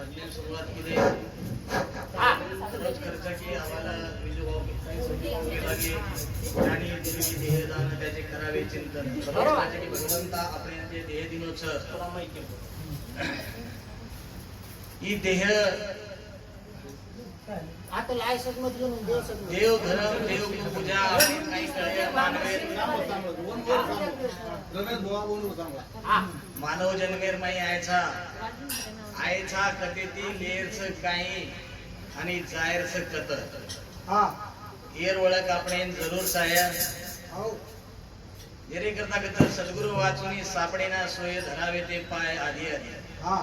बनली सुरुवात केली खर्चाची आम्हाला त्याचे करावे चिंतन भगवंता आपले ध्येय दिनोत्सव ही ध्येय आता लायसन्स मधून देव धर्म देव पूजा मानव जनमेर माई आयचा. आयचा कथेती लेरच काही आणि जायरच कत हा. हेर ओळख आपण जरूर साया हो. येरे करता कथ सद्गुरु वाचून सापडेना सोय धरावे ते पाय आधी आधी. हा.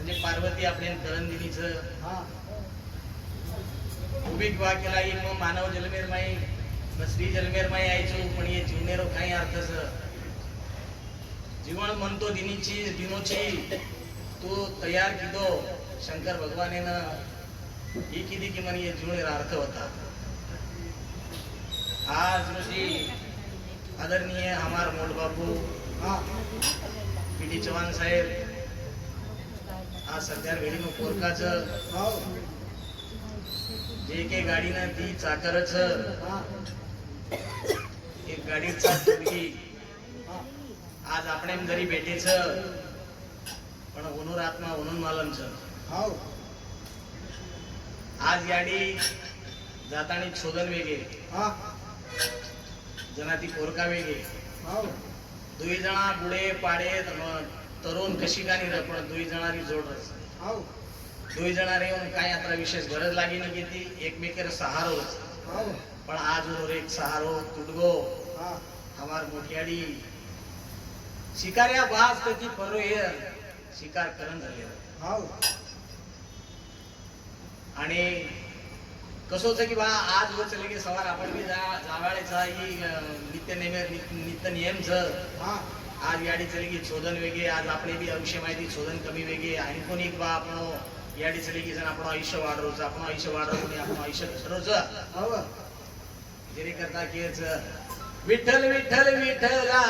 म्हणजे पार्वती आपल्या करंदिनीच. उभी वा केला की मग मानव जलमेर माई मग श्री जलमेर माई यायचो पण हे जीवनेरो काही अर्थच जीवन म्हणतो दिनीची दिनोची. तू तयार किदो शंकर भगवानेनं. ही किती की म्हणे हे जीवनेर अर्थ होता. आज रोजी आदरणीय हमार मोठ बापू पी डी चव्हाण साहेब हा सध्या घडी मग पोरकाचं. जे काही गाडी ना ती चाकरच. एक गाडी मुलगी. आज आपण घरी भेटेच. पण हुनूर आत्मा हुनून मालमच. आज गाडी जाताना छोदन वेगे जना ती पोरका वेगे हो. दुई जणा बुडे पाडे तरुण कशी गाणी पण दुई जणारी जोडच दुई जणा रे काय आता विशेष गरज लागी ना की ती? एकमेकेर सहारोच पण आज उनूर एक सहारो तुडगो हमार मोठ्याडी. शिकार्या बाज कधी परो ये शिकार करण झाले. आणि कसं होतं की बा आज वर चले की सवार आपण बी जा जावाळेचा ही नित्य नेमे नित्य नियमच आज गाडी चली की शोधन वेगे आज आपले बी आयुष्य माहिती शोधन कमी वेगे आणि कोणी एक बा आपण याडी चली की जण आपण आयुष्य वाढवचं आपण आयुष्य वाढवून आपण आयुष्य घसरवचं जेणे करता केच विठ्ठल विठ्ठल विठ्ठला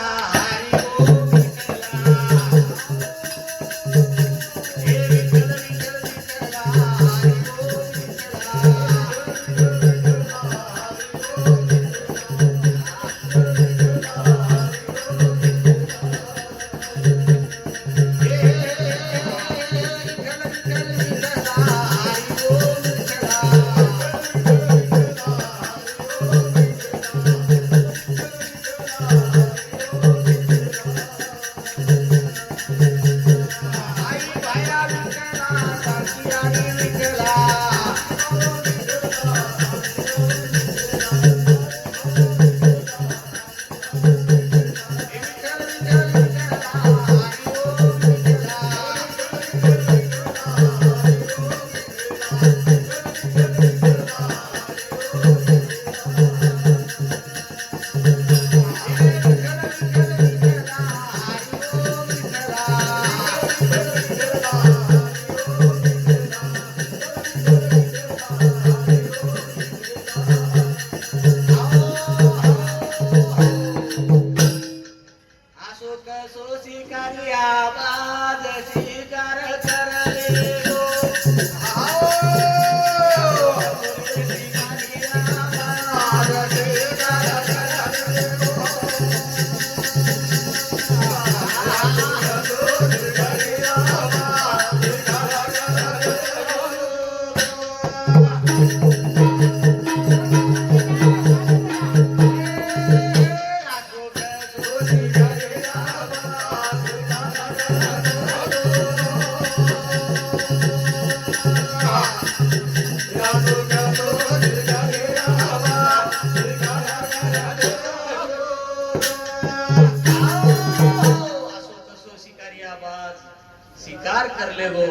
आवाज शिकार करले गो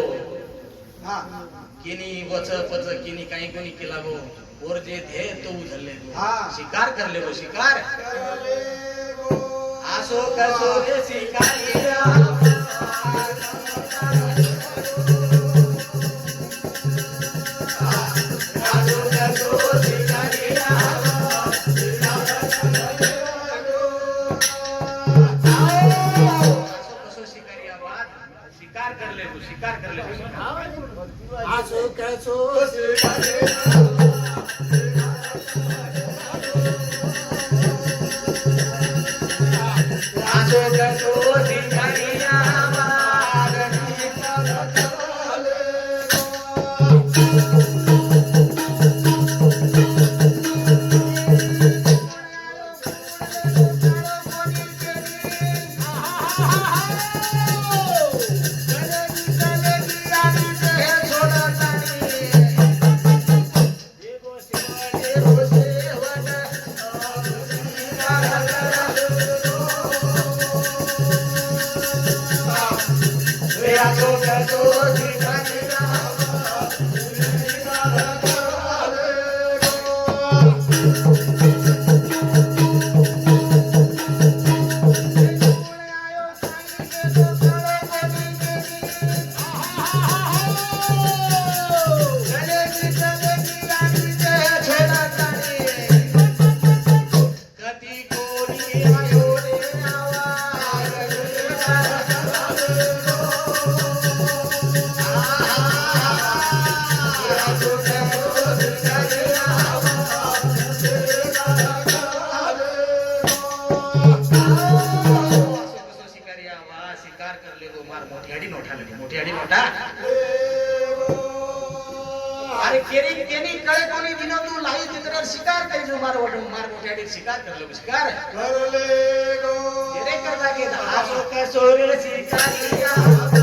किनी वच पच किनी काही कोणी केला गो वर जे ध्ये तो उचलले गो हा. शिकार करले गो शिकार आसो कसो रे शिकारिया शिकार करले गो शिकार करले गो अरे केरी केनी कळे कोणी दिनो तू लाई चित्र शिकार करी जो मार वडू मार मोठी आडी शिकार करले गो शिकार तेरे करता के आसो का सोरे शिकारिया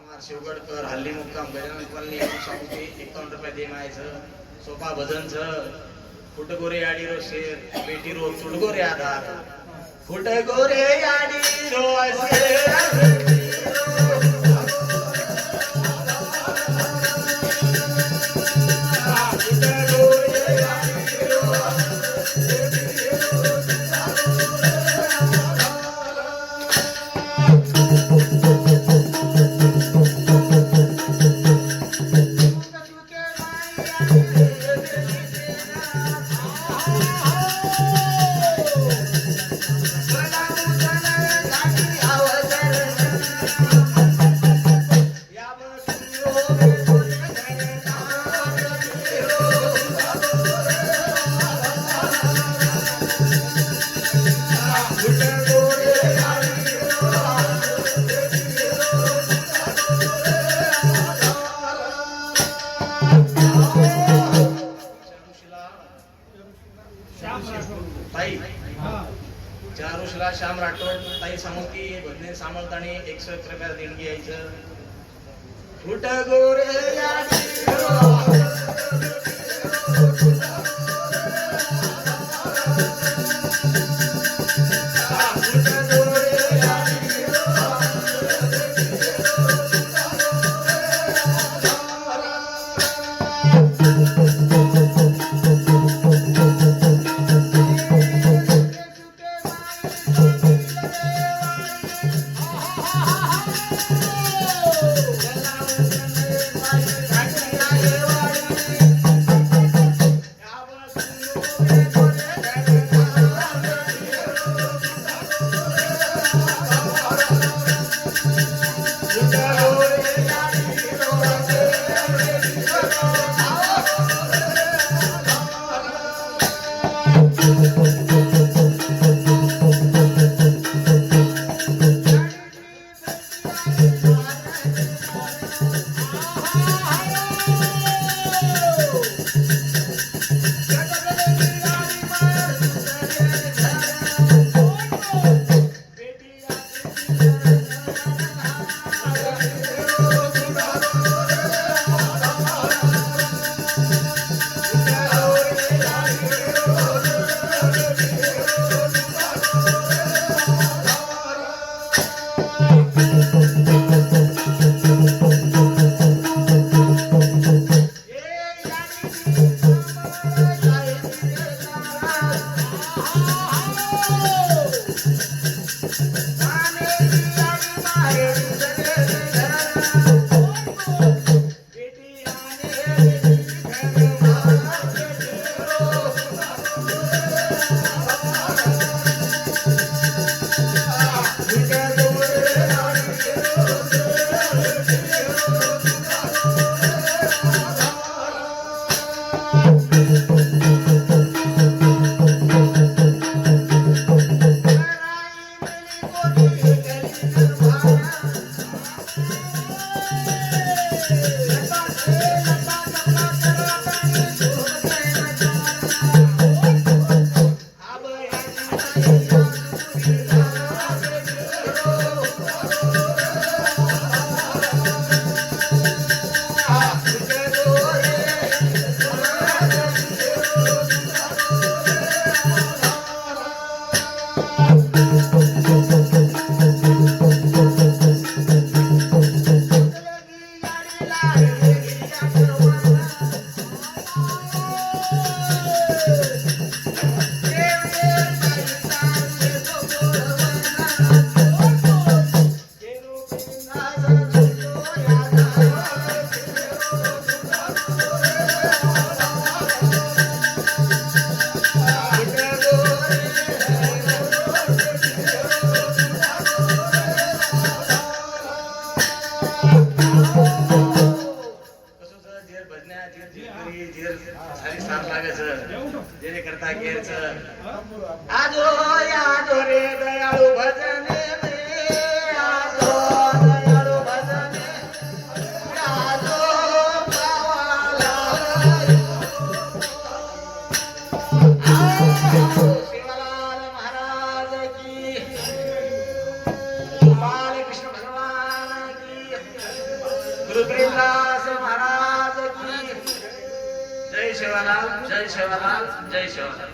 हल्ली मुक्काम गजानन कॉलनी सांगू एकावन्न रुपये दे मायचं सोपा भजनचं छ गोरे आडी रो शेर. बेटी रो फुटगोरे आधार. फुटगोरे आडी रो शेर. सामर्थ्याने सामंताने एकशे एक रुपया देणगी यायचं. फुट गोरे जेणे करता घेरच आजो यादो रे दयाळू भजने में ಶಿವರಾಮ್ ಜೈ ಶಿವರಾಮ್